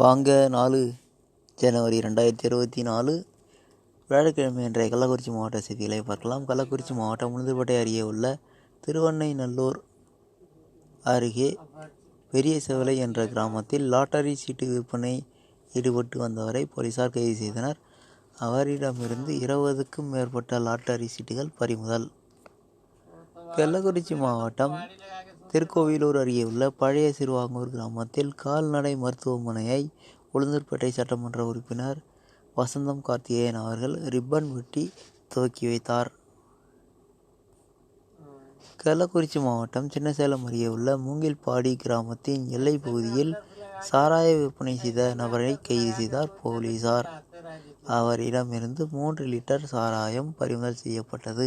வாங்க நாலு ஜனவரி ரெண்டாயிரத்தி இருபத்தி நாலு வியாழக்கிழமை இன்றைய கள்ளக்குறிச்சி மாவட்ட செய்திகளை பார்க்கலாம். கள்ளக்குறிச்சி மாவட்டம் உளுந்தூர்பேட்டை அருகே உள்ள திருவண்ணைநல்லூர் அருகே பெரிய செவலை என்ற கிராமத்தில் லாட்டரி சீட்டு விற்பனை ஈடுபட்டு வந்தவரை போலீசார் கைது செய்தனர். அவரிடமிருந்து இருபதுக்கும் மேற்பட்ட லாட்டரி சீட்டுகள் பறிமுதல். கள்ளக்குறிச்சி மாவட்டம் திருக்கோவிலூர் அருகே உள்ள பழைய சிறுவாங்கூர் கிராமத்தில் கால்நடை மருத்துவமனையை உளுந்தூர்பேட்டை சட்டமன்ற உறுப்பினர் வசந்தம் கார்த்திகேயன் அவர்கள் ரிப்பன் வெட்டி துவக்கி வைத்தார். கள்ளக்குறிச்சி மாவட்டம் சின்னசேலம் அருகே உள்ள மூங்கில்பாடி கிராமத்தின் எல்லை பகுதியில் சாராய விற்பனை செய்த நபரை கைது செய்தார் போலீசார். அவரிடமிருந்து மூன்று லிட்டர் சாராயம் பறிமுதல் செய்யப்பட்டது.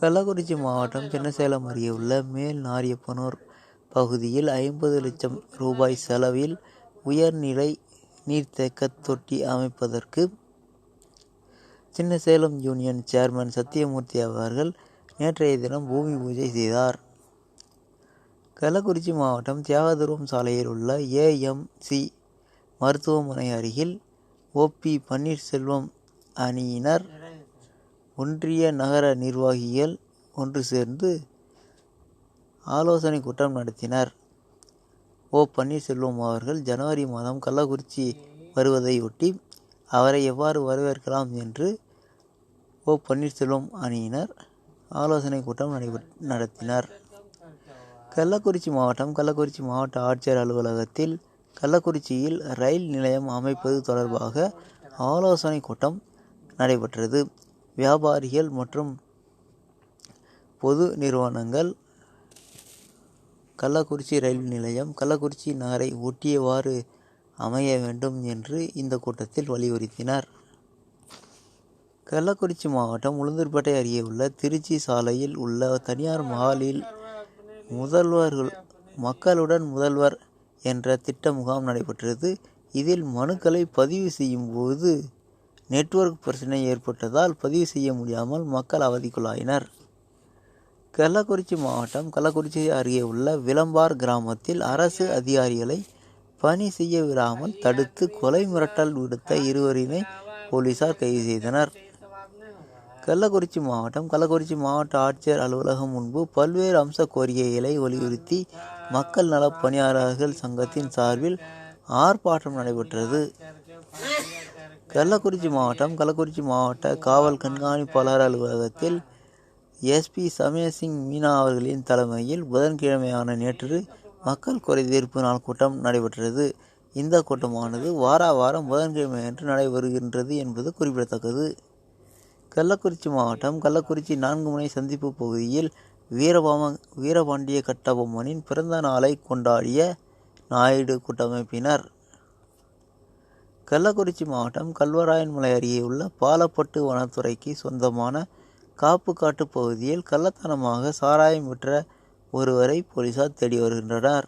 கள்ளக்குறிச்சி மாவட்டம் சின்னசேலம் அருகே உள்ள மேல் நாரியப்பனூர் பகுதியில் ஐம்பது லட்சம் ரூபாய் செலவில் உயர்நிலை நீர்த்தேக்க தொட்டி அமைப்பதற்கு சின்னசேலம் யூனியன் சேர்மன் சத்தியமூர்த்தி அவர்கள் நேற்றைய தினம் பூமி பூஜை செய்தார். கள்ளக்குறிச்சி மாவட்டம் தியாகதூரம் சாலையில் உள்ள ஏஎம்சி மருத்துவமனை அருகில் ஓபி பன்னீர்செல்வம் அணியினர் ஒன்றிய நகர நிர்வாகிகள் ஒன்று சேர்ந்து ஆலோசனை கூட்டம் நடத்தினர். ஓ பன்னீர்செல்வம் அவர்கள் ஜனவரி மாதம் கள்ளக்குறிச்சி வருவதையொட்டி அவரை எவ்வாறு வரவேற்கலாம் என்று ஓ பன்னீர்செல்வம் அணியினர் ஆலோசனை கூட்டம் நடைபெற் நடத்தினர். கள்ளக்குறிச்சி மாவட்டம் கள்ளக்குறிச்சி மாவட்ட ஆட்சியர் அலுவலகத்தில் கள்ளக்குறிச்சியில் ரயில் நிலையம் அமைப்பது தொடர்பாக ஆலோசனை கூட்டம் நடைபெற்றது. வியாபாரிகள் மற்றும் பொது நிறுவனங்கள் கள்ளக்குறிச்சி ரயில் நிலையம் கள்ளக்குறிச்சி நகரை ஒட்டியவாறு அமைய வேண்டும் என்று இந்த கூட்டத்தில் வலியுறுத்தினர். கள்ளக்குறிச்சி மாவட்டம் உளுந்தூர்பேட்டை அருகே உள்ள திருச்சி சாலையில் உள்ள தனியார் மஹாலில் முதல்வர்கள் மக்களுடன் முதல்வர் என்ற திட்ட முகாம் நடைபெற்றது. இதில் மனுக்களை பதிவு செய்யும் போது நெட்வொர்க் பிரச்சனை ஏற்பட்டதால் பதிவு செய்ய முடியாமல் மக்கள் அவதிக்குள்ளாயினர். கள்ளக்குறிச்சி மாவட்டம் கள்ளக்குறிச்சி அருகே உள்ள விளம்பார் கிராமத்தில் அரசு அதிகாரிகளை பணி செய்ய விடாமல் தடுத்து கொலை மிரட்டல் விடுத்த இருவரினை போலீசார் கைது செய்தனர். கள்ளக்குறிச்சி மாவட்டம் கள்ளக்குறிச்சி மாவட்ட ஆட்சியர் அலுவலகம் முன்பு பல்வேறு அம்ச கோரிக்கைகளை வலியுறுத்தி மக்கள் நல பணியாளர்கள் சங்கத்தின் சார்பில் ஆர்ப்பாட்டம் நடைபெற்றது. கள்ளக்குறிச்சி மாவட்டம் கள்ளக்குறிச்சி மாவட்ட காவல் கண்காணிப்பாளர் அலுவலகத்தில் எஸ்பி சமயசிங் மீனா அவர்களின் தலைமையில் புதன்கிழமையான நேற்று மக்கள் குறை தீர்ப்பு நாள் கூட்டம் நடைபெற்றது. இந்த கூட்டமானது வார வாரம் புதன்கிழமையன்று நடைபெறுகின்றது என்பது குறிப்பிடத்தக்கது. கள்ளக்குறிச்சி மாவட்டம் கள்ளக்குறிச்சி நான்கு முனை சந்திப்பு பகுதியில் வீரபாம வீரபாண்டிய கட்டபொம்மனின் பிறந்த நாளை கொண்டாடிய நாயுடு கூட்டமைப்பினர் கள்ளக்குறிச்சி மாவட்டம் கல்வராயன்மலை அருகே உள்ள பாலப்பட்டு வனத்துறைக்கு சொந்தமான காப்புக்காட்டு பகுதியில் கள்ளத்தனமாக சாராயம் விற்ற ஒருவரை போலீசார் தேடி வருகின்றனர்.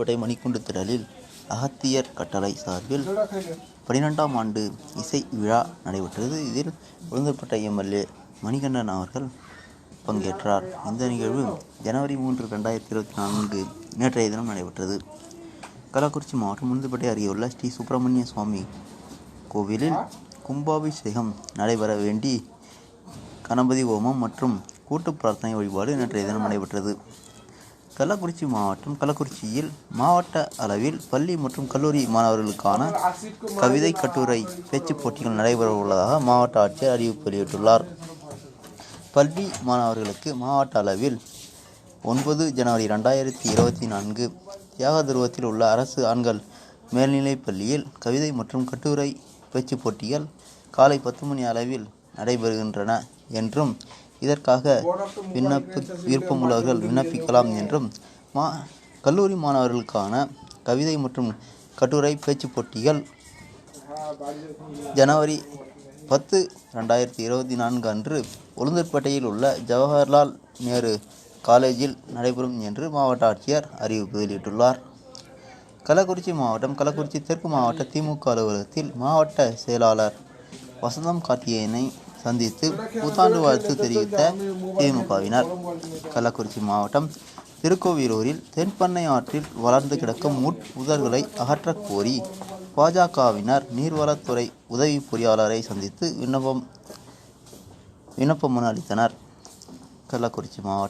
பட்டை மணிக்குண்டு திடலில் அகத்தியர் கட்டளை சார்பில் பனிரெண்டாம் ஆண்டு இசை விழா நடைபெற்றது. இதில் உளுந்தூர்பேட்டை எம்எல்ஏ மணிகண்டன் அவர்கள் பங்கேற்றார். இந்த நிகழ்வு ஜனவரி மூன்று ரெண்டாயிரத்தி இருபத்தி நான்கு நேற்றைய தினம் நடைபெற்றது. கள்ளக்குறிச்சி மாவட்டம் உளுந்தூர்பேட்டை அருகே உள்ள ஸ்ரீ சுப்பிரமணிய சுவாமி கோவிலில் கும்பாபிஷேகம் நடைபெற வேண்டி கணபதி ஹோமம் மற்றும் கூட்டு பிரார்த்தனை வழிபாடு நேற்றைய தினம் நடைபெற்றது. கள்ளக்குறிச்சி மாவட்டம் கள்ளக்குறிச்சியில் மாவட்ட அளவில் பள்ளி மற்றும் கல்லூரி மாணவர்களுக்கான கவிதை கட்டுரை பேச்சுப் போட்டிகள் நடைபெற உள்ளதாக மாவட்ட ஆட்சியர் அறிவிப்பு வெளியிட்டுள்ளார். பள்ளி மாணவர்களுக்கு மாவட்ட அளவில் ஒன்பது ஜனவரி ரெண்டாயிரத்தி இருபத்தி நான்கு தியாகதுருவத்தில் உள்ள அரசு ஆண்கள் மேல்நிலைப் பள்ளியில் கவிதை மற்றும் கட்டுரை பேச்சு போட்டிகள் காலை பத்து மணி அளவில் நடைபெறுகின்றன என்றும் இதற்காக விண்ணப்ப விருப்பமுள்ளவர்கள் விண்ணப்பிக்கலாம் என்றும் மா கல்லூரி மாணவர்களுக்கான கவிதை மற்றும் கட்டுரை பேச்சு போட்டிகள் ஜனவரி பத்து ரெண்டாயிரத்தி இருபத்தி நான்கு அன்று உளுந்தூர்பேட்டையில் உள்ள ஜவஹர்லால் நேரு காலேஜில் நடைபெறும் என்று மாவட்ட ஆட்சியர் அறிவிப்பு வெளியிட்டுள்ளார். கள்ளக்குறிச்சி மாவட்டம் கள்ளக்குறிச்சி தெற்கு மாவட்ட திமுக அலுவலகத்தில் மாவட்ட செயலாளர் வசந்தம் கார்த்திகேயனை சந்தித்து புத்தாண்டு வாழ்த்து தெரிவித்த திமுகவினர். கள்ளக்குறிச்சி மாவட்டம் திருக்கோவிலூரில் தென்பண்ணை ஆற்றில் வளர்ந்து கிடக்கும் முட்புதர்களை அகற்றக் கோரி பாஜகவினர் நீர்வளத்துறை உதவி பொறியாளரை சந்தித்து விண்ணப்பம் விண்ணப்ப மனு அளித்தனர். கள்ளக்குறிச்சி மாவட்டம்